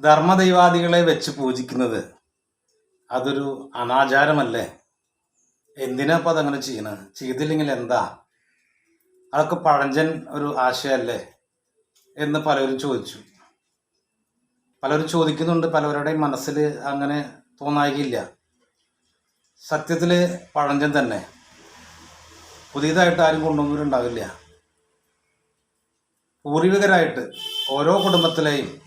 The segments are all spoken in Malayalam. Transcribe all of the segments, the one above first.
ധർമ്മദൈവാദികളെ വെച്ച് പൂജിക്കുന്നത് അതൊരു അനാചാരമല്ലേ? എന്തിനാ അപ്പം അതങ്ങനെ ചെയ്യണത്? ചെയ്തില്ലെങ്കിൽ എന്താ? അതൊക്കെ പഴഞ്ചൻ ഒരു ആശയമല്ലേ എന്ന് പലരും ചോദിച്ചു. പലരും ചോദിക്കുന്നുണ്ട് പലവരുടെയും മനസ്സിൽ അങ്ങനെ തോന്നായിക്കില്ല സത്യത്തിൽ പഴഞ്ചൻ തന്നെ. പുതിയതായിട്ട് ആരും കൊണ്ടുവന്നിട്ടുണ്ടാവില്ല. പൂർവികരായിട്ട് ഓരോ കുടുംബത്തിലെയും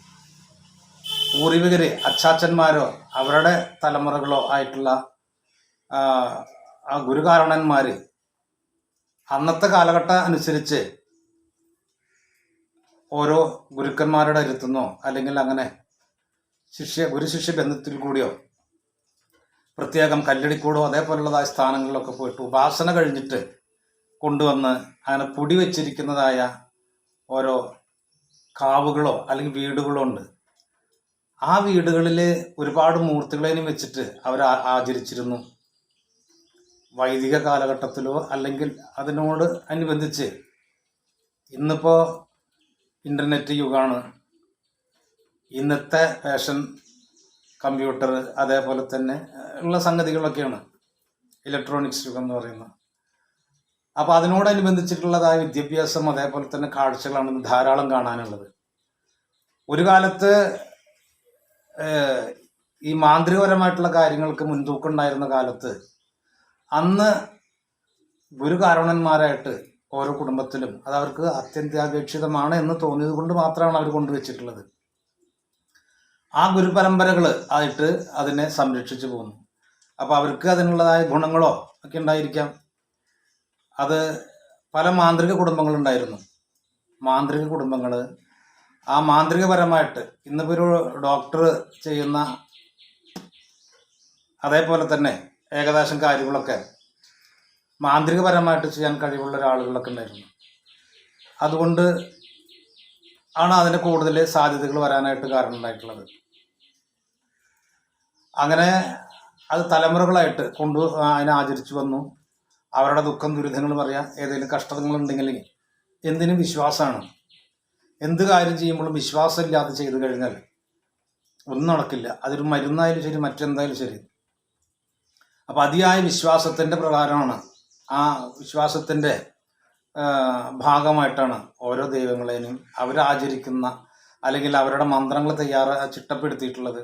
പൂർവികര് അച്ചാച്ചന്മാരോ അവരുടെ തലമുറകളോ ആയിട്ടുള്ള ആ, ഗുരുകാരണന്മാർ അന്നത്തെ കാലഘട്ടം അനുസരിച്ച് ഓരോ ഗുരുക്കന്മാരുടെ അരുത്തുന്നോ അല്ലെങ്കിൽ അങ്ങനെ ശിഷ്യ ഗുരുശിഷ്യ ബന്ധത്തിൽ കൂടിയോ പ്രത്യേകം കല്ലടിക്കൂടോ അതേപോലുള്ളതായ സ്ഥാനങ്ങളിലൊക്കെ പോയിട്ട് ഉപാസന കഴിഞ്ഞിട്ട് കൊണ്ടുവന്ന് അങ്ങനെ പൊടി വെച്ചിരിക്കുന്നതായ ഓരോ കാവുകളോ അല്ലെങ്കിൽ വീടുകളോ ഉണ്ട്. ആ വീടുകളിൽ ഒരുപാട് മൂർത്തികളെയും വെച്ചിട്ട് അവർ ആചരിച്ചിരുന്നു. വൈദിക കാലഘട്ടത്തിലോ അല്ലെങ്കിൽ അതിനോട് അനുബന്ധിച്ച് ഇന്നിപ്പോൾ ഇന്റർനെറ്റ് യുഗമാണ് ഇന്നത്തെ ഫാഷൻ കമ്പ്യൂട്ടർ അതേപോലെ തന്നെ ഉള്ള സംഗതികളൊക്കെയാണ് ഇലക്ട്രോണിക്സ് യുഗം എന്ന് പറയുന്നത്. അപ്പോൾ അതിനോടനുബന്ധിച്ചിട്ടുള്ളതായ വിദ്യാഭ്യാസം അതേപോലെ തന്നെ കാഴ്ചകളാണ് ധാരാളം കാണാനുള്ളത്. ഒരു കാലത്ത് ഈ മാന്ത്രികപരമായിട്ടുള്ള കാര്യങ്ങൾക്ക് മുൻതൂക്കം ഉണ്ടായിരുന്ന കാലത്ത് അന്ന് ഗുരുകാരണന്മാരായിട്ട് ഓരോ കുടുംബത്തിലും അത് അവർക്ക് അത്യന്താപേക്ഷിതമാണ് എന്ന് തോന്നിയത് കൊണ്ട് മാത്രമാണ് അവർ കൊണ്ടുവച്ചിട്ടുള്ളത്. ആ ഗുരുപരമ്പരകൾ ആയിട്ട് അതിനെ സംരക്ഷിച്ചു പോകുന്നു അപ്പോൾ അവർക്ക് അതിനുള്ളതായ ഗുണങ്ങളോ ഒക്കെ ഉണ്ടായിരിക്കാം. അത് പല മാന്ത്രിക കുടുംബങ്ങളുണ്ടായിരുന്നു. മാന്ത്രിക കുടുംബങ്ങൾ ആ മാന്ത്രികപരമായിട്ട് ഇന്നിപ്പോൾ ഒരു ഡോക്ടർ ചെയ്യുന്ന അതേപോലെ തന്നെ ഏകദേശം കാര്യങ്ങളൊക്കെ മാന്ത്രികപരമായിട്ട് ചെയ്യാൻ കഴിവുള്ള ഒരാളുകളൊക്കെ ഉണ്ടായിരുന്നു. അതുകൊണ്ട് ആണ് അതിന് കൂടുതൽ സാധ്യതകൾ വരാനായിട്ട് കാരണം ഉണ്ടായിട്ടുള്ളത്. അങ്ങനെ അത് തലമുറകളായിട്ട് കൊണ്ടു അതിനെ ആചരിച്ചു വന്നു. അവരുടെ ദുഃഖം ദുരിതങ്ങൾ പറയാം ഏതെങ്കിലും കഷ്ടതകളുണ്ടെങ്കിൽ എന്തിനും വിശ്വാസമാണ്. എന്ത് കാര്യം ചെയ്യുമ്പോഴും വിശ്വാസമില്ലാതെ ചെയ്തു കഴിഞ്ഞാൽ ഒന്നും നടക്കില്ല. അതൊരു മരുന്നായാലും ശരി മറ്റെന്തായാലും ശരി. അപ്പം അതിയായ വിശ്വാസത്തിന്റെ പ്രകാരമാണ് ആ വിശ്വാസത്തിന്റെ ഭാഗമായിട്ടാണ് ഓരോ ദൈവങ്ങളെയും അവരാചരിക്കുന്ന അല്ലെങ്കിൽ അവരുടെ മന്ത്രങ്ങൾ തയ്യാറ ചിട്ടപ്പെടുത്തിയിട്ടുള്ളത്.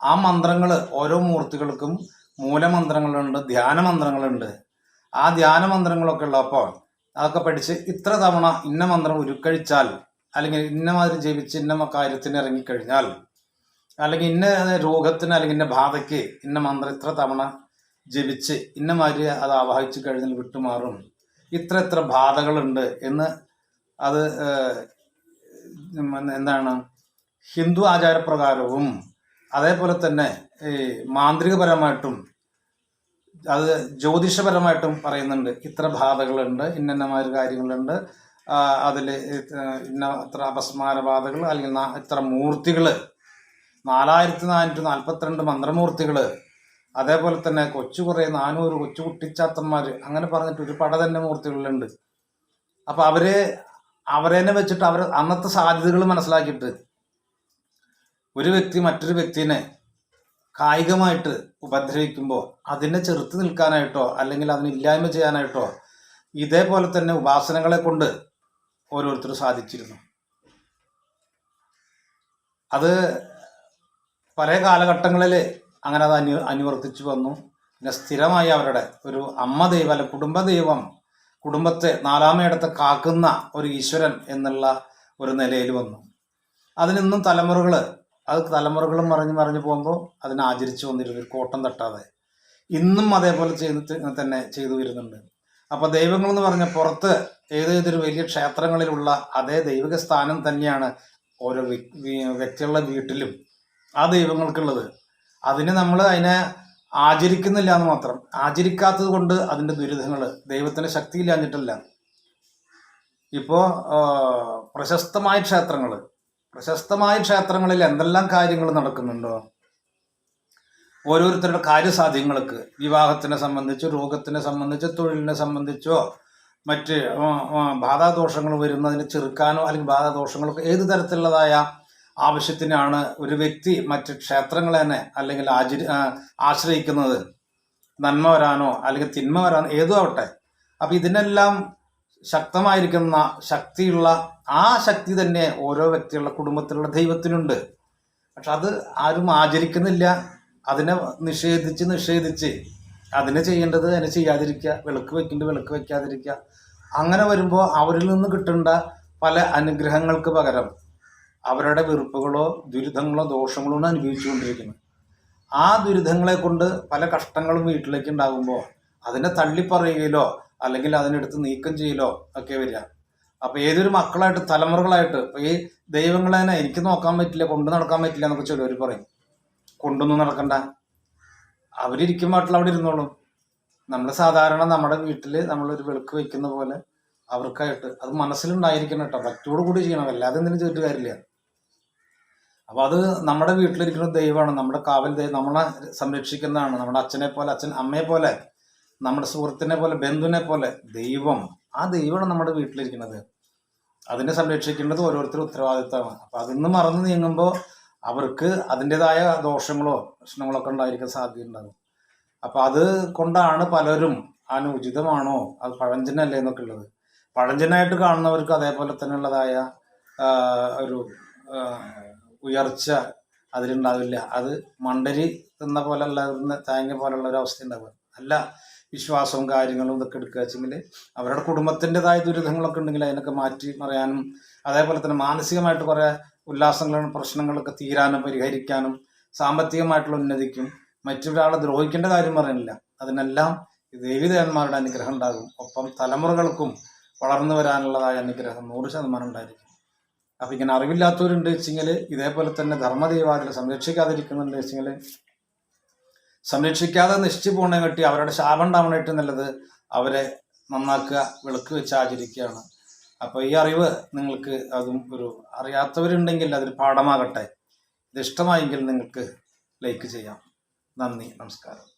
ആ മന്ത്രങ്ങൾ ഓരോ മൂർത്തികൾക്കും മൂലമന്ത്രങ്ങളുണ്ട് ധ്യാന മന്ത്രങ്ങളുണ്ട് ആ ധ്യാന മന്ത്രങ്ങളൊക്കെ ഉള്ളപ്പോൾ അതൊക്കെ പഠിച്ച് ഇത്ര തവണ ഇന്ന മന്ത്രം ഉരുക്കഴിച്ചാൽ അല്ലെങ്കിൽ ഇന്ന മാതിരി ജീവിച്ച് ഇന്ന കാര്യത്തിന് ഇറങ്ങിക്കഴിഞ്ഞാൽ അല്ലെങ്കിൽ ഇന്ന രോഗത്തിന് അല്ലെങ്കിൽ ഇന്ന ബാധയ്ക്ക് ഇന്ന മന്ത്രം ഇത്ര തവണ ജപിച്ച് ഇന്ന മാതിരി അത് ആവാഹിച്ചു കഴിഞ്ഞാൽ വിട്ടുമാറും. ഇത്ര ഇത്ര ബാധകളുണ്ട് എന്ന് അത് എന്താണ്? ഹിന്ദു ആചാരപ്രകാരവും അതേപോലെ തന്നെ ഈ മാന്ത്രികപരമായിട്ടും അത് ജ്യോതിഷപരമായിട്ടും പറയുന്നുണ്ട്. ഇത്ര ബാധകളുണ്ട് ഇന്നമാതിരി കാര്യങ്ങളുണ്ട് അതിൽ ഇന്ന ഇത്ര അപസ്മാരവാദകൾ അല്ലെങ്കിൽ ഇത്ര മൂർത്തികൾ നാലായിരത്തി നാനൂറ്റി നാൽപ്പത്തിരണ്ട് മന്ത്രമൂർത്തികൾ അതേപോലെ തന്നെ കൊച്ചു കുറേ നാനൂറ് കൊച്ചു കുട്ടിച്ചാത്തന്മാർ അങ്ങനെ പറഞ്ഞിട്ട് ഒരു പട തന്നെ മൂർത്തികളുണ്ട് അപ്പോൾ അവർ അവരെന്നെ വെച്ചിട്ട് അവർ അന്നത്തെ സാധ്യതകൾ മനസ്സിലാക്കിയിട്ട് ഒരു വ്യക്തി മറ്റൊരു വ്യക്തിനെ കായികമായിട്ട് ഉപദ്രവിക്കുമ്പോൾ അതിനെ ചെറുത്ത് നിൽക്കാനായിട്ടോ അല്ലെങ്കിൽ അതിനെ ഇല്ലായ്മ ചെയ്യാനായിട്ടോ ഇതേപോലെ തന്നെ ഉപാസനകളെ കൊണ്ട് ഓരോരുത്തരും സാധിച്ചിരുന്നു. അത് പല കാലഘട്ടങ്ങളിൽ അങ്ങനെ അത് അനു അനുവർത്തിച്ചു വന്നു. പിന്നെ സ്ഥിരമായി അവരുടെ ഒരു അമ്മ ദൈവം അല്ല കുടുംബ ദൈവം കുടുംബത്തെ നാലാമയിടത്ത് കാക്കുന്ന ഒരു ഈശ്വരൻ എന്നുള്ള ഒരു നിലയിൽ വന്നു. അതിനിന്നും തലമുറകൾ അത് തലമുറകളും മറിഞ്ഞ് മറിഞ്ഞ് പോകുമ്പോൾ അതിനെ ആചരിച്ചു വന്നിരുന്നു കോട്ടം തട്ടാതെ. ഇന്നും അതേപോലെ ചെയ്ത് തന്നെ ചെയ്തു വരുന്നുണ്ട്. അപ്പോൾ ദൈവങ്ങൾ എന്ന് പറഞ്ഞ പുറത്ത് ഏതേതൊരു വലിയ ക്ഷേത്രങ്ങളിലുള്ള അതേ ദൈവിക സ്ഥാനം തന്നെയാണ് ഓരോ വ്യ- വ്യ- വ്യക്തികളുടെ വീട്ടിലും ആ ദൈവങ്ങൾക്കുള്ളത്. അതിന് നമ്മൾ അതിനെ ആചരിക്കുന്നില്ല എന്ന് മാത്രം. ആചരിക്കാത്തത് കൊണ്ട് അതിന്റെ ദുരിതങ്ങൾ ദൈവത്തിന് ശക്തിയില്ലാഞ്ഞിട്ടല്ല. ഇപ്പോൾ പ്രശസ്തമായ ക്ഷേത്രങ്ങൾ പ്രശസ്തമായ ക്ഷേത്രങ്ങളിൽ എന്തെല്ലാം കാര്യങ്ങൾ നടക്കുന്നുണ്ടോ? ഓരോരുത്തരുടെ കാര്യസാധ്യങ്ങൾക്ക് വിവാഹത്തിനെ സംബന്ധിച്ചോ രോഗത്തിനെ സംബന്ധിച്ചോ തൊഴിലിനെ സംബന്ധിച്ചോ മറ്റ് ബാധാദോഷങ്ങൾ വരുന്നതിന് ചെറുക്കാനോ അല്ലെങ്കിൽ ബാധാദോഷങ്ങളൊക്കെ ഏത് തരത്തിലുള്ളതായ ആവശ്യത്തിനാണ് ഒരു വ്യക്തി മറ്റ് ക്ഷേത്രങ്ങളെ തന്നെ അല്ലെങ്കിൽ ആചരി ആശ്രയിക്കുന്നത്? നന്മ വരാനോ അല്ലെങ്കിൽ തിന്മ വരാനോ ഏതോ ആവട്ടെ. അപ്പം ഇതിനെല്ലാം ശക്തമായിരിക്കുന്ന ശക്തിയുള്ള ആ ശക്തി തന്നെ ഓരോ വ്യക്തിയുള്ള കുടുംബത്തിലുള്ള ദൈവത്തിനുണ്ട്. പക്ഷെ അത് ആരും ആചരിക്കുന്നില്ല. അതിനെ നിഷേധിച്ച് നിഷേധിച്ച് അതിനെ ചെയ്യേണ്ടത് അതിനെ ചെയ്യാതിരിക്കുക വിളക്ക് വെക്കേണ്ടത് വിളക്ക് വെക്കാതിരിക്കുക അങ്ങനെ വരുമ്പോൾ അവരിൽ നിന്ന് കിട്ടേണ്ട പല അനുഗ്രഹങ്ങൾക്ക് പകരം അവരുടെ വെറുപ്പുകളോ ദുരിതങ്ങളോ ദോഷങ്ങളോ ആണ് അനുഭവിച്ചുകൊണ്ടിരിക്കുന്നത്. ആ ദുരിതങ്ങളെ കൊണ്ട് പല കഷ്ടങ്ങളും വീട്ടിലേക്ക് ഉണ്ടാകുമ്പോൾ അതിനെ തള്ളിപ്പറയുകയിലോ അല്ലെങ്കിൽ അതിനെടുത്ത് നീക്കം ചെയ്യലോ ഒക്കെ വരിക. അപ്പോൾ ഏതൊരു മക്കളായിട്ട് തലമുറകളായിട്ട് ഈ ദൈവങ്ങളെ എനിക്ക് നോക്കാൻ പറ്റില്ല കൊണ്ടു നടക്കാൻ പറ്റില്ല എന്നൊക്കെ ചിലവർ പറയും. കൊണ്ടൊന്നും നടക്കണ്ട. അവരിക്കും അവരിയ്ക്കുമ്പോട്ടുള്ള അവിടെ ഇരുന്നോളും. നമ്മൾ സാധാരണ നമ്മുടെ വീട്ടിൽ നമ്മളൊരു വിളക്ക് വെക്കുന്ന പോലെ അവർക്കായിട്ട് അത് മനസ്സിലുണ്ടായിരിക്കണം കേട്ടോ. ഭക്തിയോട് കൂടി ചെയ്യണം. അല്ലാതെ എന്തിനും ചെയ്തിട്ട് കാര്യമില്ല. അപ്പോൾ അത് നമ്മുടെ വീട്ടിലിരിക്കുന്ന ദൈവമാണ്. നമ്മുടെ കാവൽ ദൈവം നമ്മളെ സംരക്ഷിക്കുന്നതാണ്. നമ്മുടെ അച്ഛനെ പോലെ അച്ഛൻ അമ്മയെ പോലെ നമ്മുടെ സുഹൃത്തിനെ പോലെ ബന്ധുവിനെ പോലെ ദൈവം. ആ ദൈവമാണ് നമ്മുടെ വീട്ടിലിരിക്കുന്നത്. അതിനെ സംരക്ഷിക്കേണ്ടത് ഓരോരുത്തരും ഉത്തരവാദിത്തമാണ്. അപ്പൊ അതിന്ന് മറന്നു നീങ്ങുമ്പോൾ അവർക്ക് അതിന്റെതായ ദോഷങ്ങളോ പ്രശ്നങ്ങളോ ഒക്കെ ഉണ്ടായിരിക്കാൻ സാധ്യതയുണ്ടാകും. അപ്പൊ അത് കൊണ്ടാണ് പലരും അതിന് ഉചിതമാണോ അത് പഴഞ്ചനല്ലേ എന്നൊക്കെ ഉള്ളത്. പഴഞ്ചനായിട്ട് കാണുന്നവർക്ക് അതേപോലെ തന്നെ ഉള്ളതായ ഒരു ഉയർച്ച അതിലുണ്ടാവില്ല. അത് മണ്ടരി തിന്ന പോലെ അല്ല തേങ്ങ പോലെയുള്ള ഒരു അവസ്ഥ ഉണ്ടാവുക അല്ല വിശ്വാസവും കാര്യങ്ങളും ഇതൊക്കെ എടുക്കുക വെച്ചെങ്കിൽ അവരുടെ കുടുംബത്തിന്റെതായ ദുരിതങ്ങളൊക്കെ ഉണ്ടെങ്കിൽ അതിനൊക്കെ മാറ്റി മറിയാനും അതേപോലെ തന്നെ മാനസികമായിട്ട് കുറേ ഉല്ലാസങ്ങളും പ്രശ്നങ്ങളൊക്കെ തീരാനും പരിഹരിക്കാനും സാമ്പത്തികമായിട്ടുള്ള ഉന്നതിക്കും മറ്റൊരാളെ ദ്രോഹിക്കേണ്ട കാര്യം പറയുന്നില്ല അതിനെല്ലാം ദേവിദേവന്മാരുടെ അനുഗ്രഹം ഉണ്ടാകും. ഒപ്പം തലമുറകൾക്കും വളർന്നു വരാനുള്ളതായ അനുഗ്രഹം നൂറ് ശതമാനം ഉണ്ടായിരിക്കും. അപ്പം ഇങ്ങനെ അറിവില്ലാത്തവരുണ്ട് വെച്ചെങ്കിൽ ഇതേപോലെ തന്നെ ധർമ്മദേവാദികളെ സംരക്ഷിക്കാതിരിക്കുന്നുണ്ട് വെച്ചെങ്കിൽ സംരക്ഷിക്കാതെ നശിച്ചു പോകണേ കെട്ടി അവരുടെ ശാപം ഉണ്ടാവണായിട്ട് നല്ലത് അവരെ നന്നാക്കുക വിളക്ക് വെച്ച് ആചരിക്കുകയാണ്. അപ്പോൾ ഈ അറിവ് നിങ്ങൾക്ക് അതും ഒരു അറിയാത്തവരുണ്ടെങ്കിൽ അതൊരു പാഠമാകട്ടെ. ഇത് ഇഷ്ടമായെങ്കിൽ നിങ്ങൾക്ക് ലൈക്ക് ചെയ്യാം. നന്ദി നമസ്കാരം.